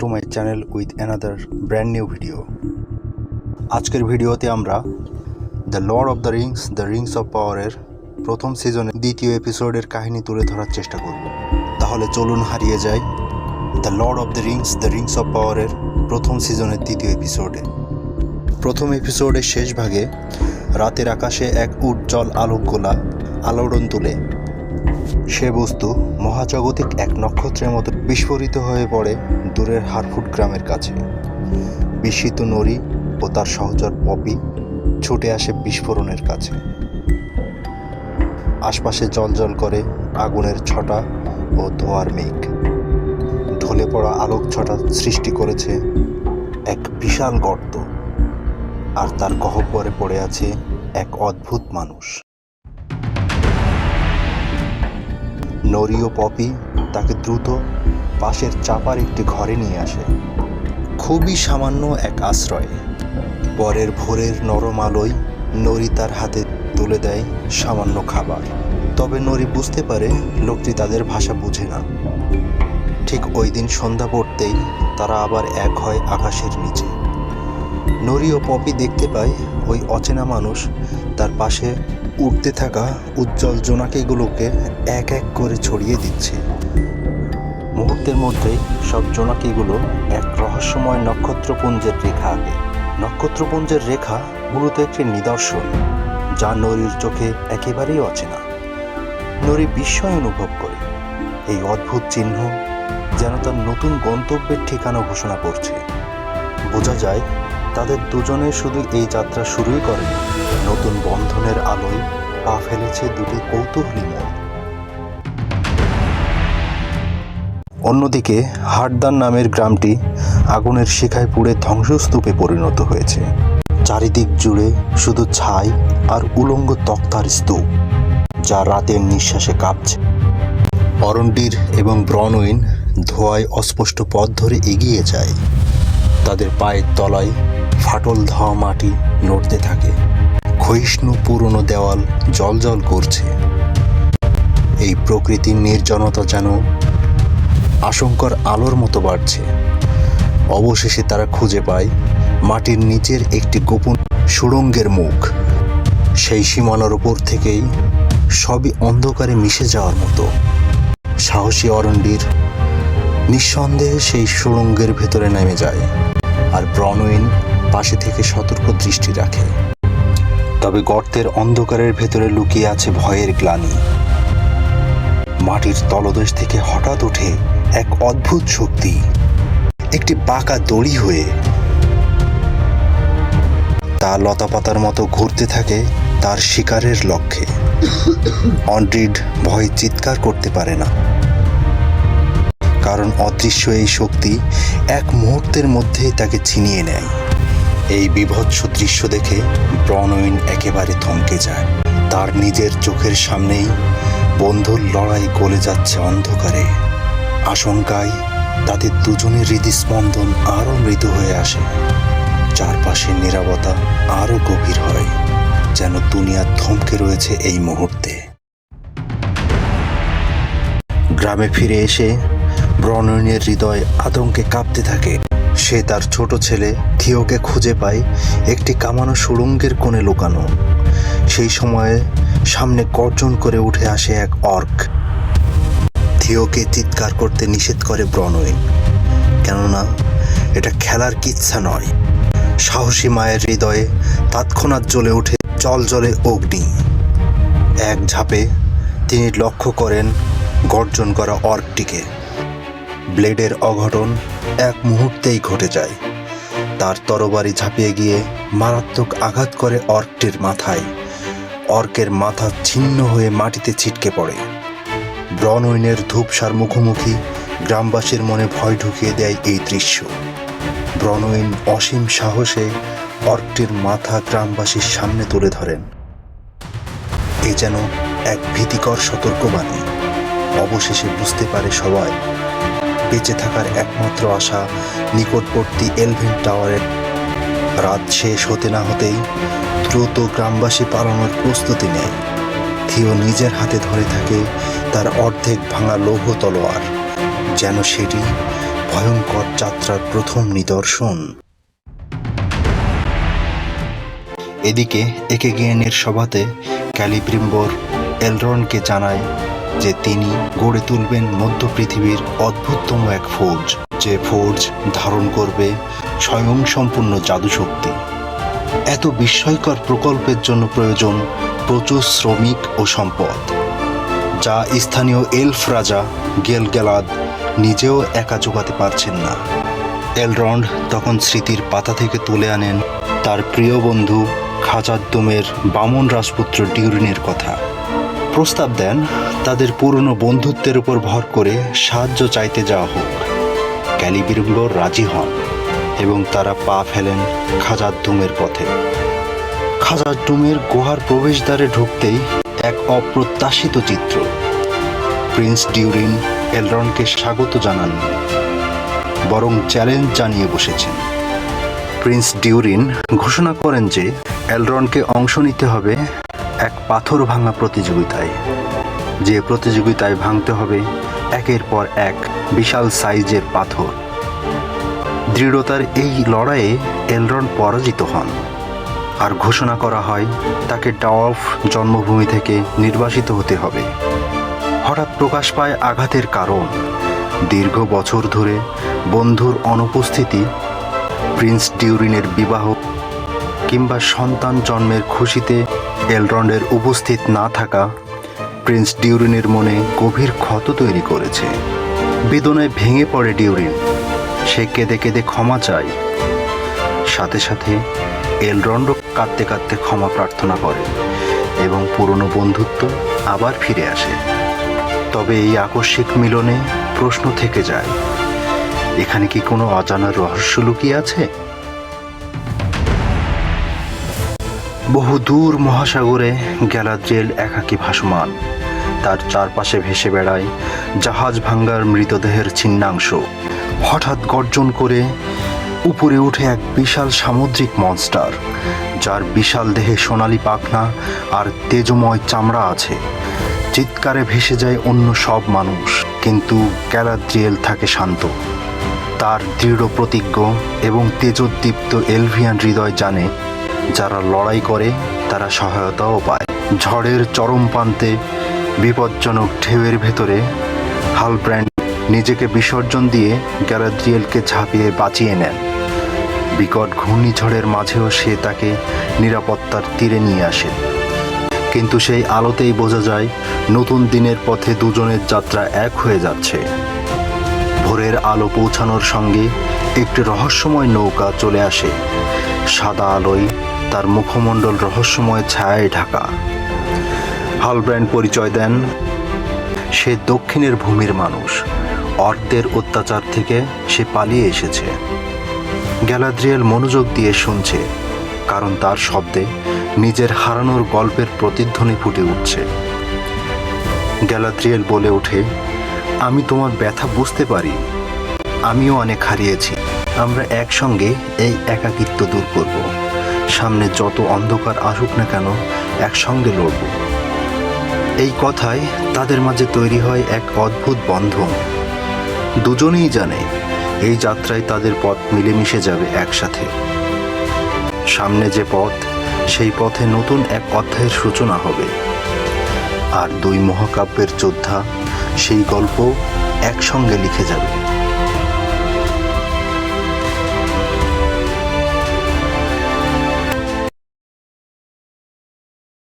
To my channel with another brand new video. আজকের ভিডিওতে আমরা the Lord of the Rings the Rings of পাওয়ারের প্রথম সিজনের দ্বিতীয় এপিসোডের কাহিনী তুলে ধরার চেষ্টা করব। তাহলে চলুন হারিয়ে যাই the Lord of the Rings the Rings of পাওয়ারের প্রথম সিজনের দ্বিতীয় এপিসোডে। প্রথম এপিসোডের শেষ ভাগে রাতের আকাশে এক উজ্জ্বল আলোক গোলা আলোড়ন তুলে সে বস্তু মহাজাগতিক এক নক্ষত্রের মতো বিস্ফোরিত হয়ে পড়ে দূরের হারফুট গ্রামের কাছে। বিস্মিত নরি ও তার সহচর পপি ছুটে আসে বিস্ফোরণের কাছে। আশপাশে জলজল করে আগুনের ছটা ও ধোয়ার মেঘ। ঢলে পড়া আলোক ছটা সৃষ্টি করেছে এক বিশাল গর্ত। আর তার গহ্বরে পড়ে আছে এক অদ্ভুত মানুষ। নরি ও পপি তাকে দ্রুত পাশের চাপার একটি ঘরে নিয়ে আসে। খুবই সামান্য এক আশ্রয়। পরের ভোরের নরম আলোয় নরি তার হাতে তুলে দেয় সামান্য খাবার। তবে নরি বুঝতে পারে লোকটি তাদের ভাষা বুঝে না। ঠিক ওই দিন সন্ধ্যা পড়তেই তারা আবার এক হয় আকাশের নিচে। নরি ও পপি দেখতে পায় ওই অচেনা মানুষ তার পাশে উঠতে থাকা উজ্জ্বল জোনাকিগুলোকে এক এক করে ছড়িয়ে দিচ্ছে। মুহূর্তের মধ্যেই সব জোনাকিগুলো এক রহস্যময় নক্ষত্রপুঞ্জের রেখা আঁকে। নক্ষত্রপুঞ্জের রেখা মূলত একটি নিদর্শন, যা নরীর চোখে একেবারেই অচেনা। নরী বিস্ময় অনুভব করে। এই অদ্ভুত চিহ্ন যেন তার নতুন গন্তব্যের ঠিকানা ঘোষণা করছে। বোঝা যায় তাদের দুজনে শুধু এই যাত্রা শুরুই করেনি। নতুন বন্ধনের আলোয় পা ফেলেছে দুটি কৌতূহলী মন অন্যদিকে হাটদান নামের গ্রামটি আগুনের শিখায় পুড়ে ধ্বংসস্তূপে পরিণত হয়েছে। চারিদিক জুড়ে শুধু ছাই আর উলঙ্গ তক্তার স্তূপ, যা রাতের নিঃশ্বাসে কাঁপছে। অরণ্ডির এবং ব্রনউইন ধোয়ায় অস্পষ্ট পথ ধরে এগিয়ে যায়। তাদের পায়ের তলায় ফাটল ধাওয়া মাটি নড়তে থাকে। ক্ষয়িষ্ণু পুরনো দেওয়াল জলজল করছে। এই প্রকৃতির নির্জনতা যেন আশঙ্কার আলোর মতো বাড়ছে। অবশেষে তারা খুঁজে পায় মাটির নিচের একটি গোপন সুড়ঙ্গের মুখ। সেই সীমানার উপর থেকেই সবই অন্ধকারে মিশে যাওয়ার মতো। সাহসী অরণ্ডির নিঃসন্দেহে সেই সুড়ঙ্গের ভেতরে নেমে যায় আর ব্রনউইন পাশে থেকে সতর্ক দৃষ্টি রাখে। তবে গর্তের অন্ধকারের ভেতরে লুকিয়ে আছে ভয়ের গ্লানি। মাটির তলদেশ থেকে হঠাৎ ওঠে এক অদ্ভুত শক্তি। একটি বাঁকা দড়ি হয়ে তা লতাপাতার মতো ঘুরতে থাকে তার শিকারের লক্ষ্যে। অন্ড্রিড ভয়ে চিৎকার করতে পারে না। কারণ অদৃশ্য এই শক্তি এক মুহূর্তের মধ্যেই তাকে ছিনিয়ে নেয়। এই বিভৎস দৃশ্য দেখে ব্রনউইন একেবারে থমকে যায়। তার নিজের চোখের সামনেই বন্ধুর লড়াই গলে যাচ্ছে অন্ধকারে। আশঙ্কায় তাদের দুজনের হৃদস্পন্দন আরও মৃদু হয়ে আসে। চারপাশের নিরাপত্তা আরও গভীর হয়, যেন দুনিয়া থমকে রয়েছে এই মুহূর্তে। গ্রামে ফিরে এসে ব্রনয়নের হৃদয় আতঙ্কে কাঁপতে থাকে। সে তার ছোট ছেলে থিওকে খুঁজে পায় একটি কামানো সুড়ঙ্গের কোণে লুকানো। সেই সময়ে সামনে গর্জন করে উঠে আসে এক অর্ক। থিওকে চিৎকার করতে নিষেধ করে ব্রনওয়েন কেননা, এটা খেলার কিচ্ছা নয়। সাহসী মায়ের হৃদয়ে তৎক্ষণাৎ জ্বলে ওঠে জল জলে অগ্নি। এক ঝাপে তিনি লক্ষ্য করেন গর্জন করা অর্কটিকে। ব্লেডের অঘটন এক মুহূর্তেই ঘটে যায়। তার তরবারি ঝাঁপিয়ে গিয়ে মারাত্মক আঘাত করে অর্কটির মাথায়। অর্কের মাথা ছিন্ন হয়ে মাটিতে ছিটকে পড়ে। ব্রনউইনের ধূপসার মুখোমুখি গ্রামবাসীর মনে ভয় ঢুকিয়ে দেয় এই দৃশ্য। ব্রনউইন অসীম সাহসে অর্কটির মাথা গ্রামবাসীর সামনে তুলে ধরেন। এ যেন এক ভীতিকর সতর্কবাণী। অবশেষে বুঝতে পারে সবাই বেঁচে থাকার একমাত্র আশা নিকটবর্তী এলভেন টাওয়ারের। রাত শেষ হতে না হতেই দ্রুত গ্রামবাসী পালানোর প্রস্তুতি নেয়। থিও নিজের হাতে ধরে থাকে তার অর্ধেক ভাঙা লৌহ তলোয়ার, যেন সেটি ভয়ঙ্কর যাত্রার প্রথম নিদর্শন। এদিকে একেগিয়ানের সভাতে ক্যালিব্রিম্বর এলরনকে জানায় যে তিনি গড়ে তুলবেন মধ্য পৃথিবীর অদ্ভুততম এক ফৌজ, যে ফৌজ ধারণ করবে স্বয়ংসম্পূর্ণ জাদুশক্তি। এত বিস্ময়কর প্রকল্পের জন্য প্রয়োজন প্রচুর শ্রমিক ও সম্পদ, যা স্থানীয় এলফ রাজা গেল গেলাদ নিজেও একা জোগাতে পারছেন না। এলরন্ড তখন স্মৃতির পাতা থেকে তুলে আনেন তার প্রিয় বন্ধু খাজাদ্দমের বামন রাজপুত্র ডিউরিনের কথা। প্রস্তাব দেন পুরনো বন্ধুত্বের উপর ভর করে সাহায্য চাইতে যাওয়া হোক। ক্যালিবিরম্বর রাজি হন এবং তারা পা ফেলেন খাজাদ্দুমের পথে। খাজাদ্দুমের গুহার প্রবেশদ্বারে ঢুকতেই এক অপ্রত্যাশিত চিত্র। প্রিন্স ডিউরিন এলরনকে স্বাগত জানান, বরং চ্যালেঞ্জ জানিয়ে বসেছেন। প্রিন্স ডিউরিন ঘোষণা করেন যে, এলরনকে অংশ নিতে হবে এক পাথর ভাঙা প্রতিযোগিতায়। যে প্রতিযোগিতায় ভাঙতে হবে, একের পর এক বিশাল সাইজের পাথর। দৃঢ়তার এই লড়াইয়ে এলরন পরাজিত হন। আর ঘোষণা করা হয়, তাকে ডাওয়াফ জন্মভূমি থেকে নির্বাসিত হতে হবে। হঠাৎ প্রকাশ পায় আঘাতের কারণ। দীর্ঘ বছর ধরে বন্ধুর অনুপস্থিতি, প্রিন্স ডিউরিনের বিবাহ কিংবা সন্তান জন্মের খুশিতে এলরন্ডের উপস্থিত না থাকা প্রিন্স ডিউরিনের মনে গভীর ক্ষত তৈরি করেছে। বেদনায় ভেঙে পড়ে ডিউরিন। সে কেঁদে কেঁদে ক্ষমা চায়। সাথে সাথে এলরন্ডও কাঁদতে কাঁদতে ক্ষমা প্রার্থনা করে এবং পুরনো বন্ধুত্ব আবার ফিরে আসে। তবে এই আকস্মিক মিলনে প্রশ্ন থেকে যায়, এখানে কি কোনো অজানা রহস্য লুকিয়ে আছে? বহু দূর মহাসাগরে গ্যালাদ্রিয়েল একাকী ভাসমান। তার চারপাশে ভেসে বেড়ায় জাহাজ ভাঙ্গার মৃতদেহের ছিন্নাংশ। হঠাৎ গর্জন করে উপরে উঠে এক বিশাল সামুদ্রিক মনস্টার যার বিশাল দেহে সোনালি পাখনা আর তেজময় চামড়া আছে। চিৎকারে ভেসে যায় অন্য সব মানুষ, কিন্তু গ্যালাদ্রিয়েল থাকে শান্ত। তার দৃঢ় প্রতিজ্ঞ এবং তেজোদ্দীপ্ত এলভিয়ান হৃদয় জানে, যারা লড়াই করে, তারা সহায়তাও পায়। ঝড়ের চরম প্রান্তে বিপজ্জনক ঢেউয়ের ভেতরে হালব্র্যান্ড নিজেকে বিসর্জন দিয়ে গ্যালাদ্রিয়েলকে ঝাঁপিয়ে বাঁচিয়ে নেন। বিকট ঘূর্ণিঝড়ের মাঝেও সে তাকে নিরাপত্তার তীরে নিয়ে আসে। কিন্তু সেই আলোতেই বোঝা যায়, নতুন দিনের পথে দুজনের যাত্রা এক হয়ে যাচ্ছে। ভোরের আলো পৌঁছানোর সঙ্গে একটি রহস্যময় নৌকা চলে আসে। সাদা আলোয় তার মুখমণ্ডল রহস্যময় ছায়ায় ঢাকা। হালব্র্যান্ড পরিচয় দেন। সে দক্ষিণের ভূমির মানুষ। অর্ধের অত্যাচার থেকে সে পালিয়ে এসেছে। গ্যালাদ্রিয়েল মনোযোগ দিয়ে শুনছে, কারণ তার শব্দে নিজের হারানোর গল্পের প্রতিধ্বনি ফুটে উঠছে। গ্যালাদ্রিয়েল বলে ওঠে, আমি তোমার ব্যথা বুঝতে পারি। আমিও অনেক হারিয়েছি। আমরা একসঙ্গে এই একাকিত্ব দূর করব। সামনে যত অন্ধকার আসুক না কেন, একসঙ্গে লড়ব। এই কথায় তাদের মাঝে তৈরি হয় এক অদ্ভুত বন্ধন। দুজনেই জানে এই যাত্রায় তাদের পথ মিলেমিশে যাবে একসাথে। সামনে যে পথ, সেই পথে নতুন এক অধ্যায়ের সূচনা হবে। আর দুই মহাকাব্যের যোদ্ধা সেই গল্প একসঙ্গে লিখে যাবে।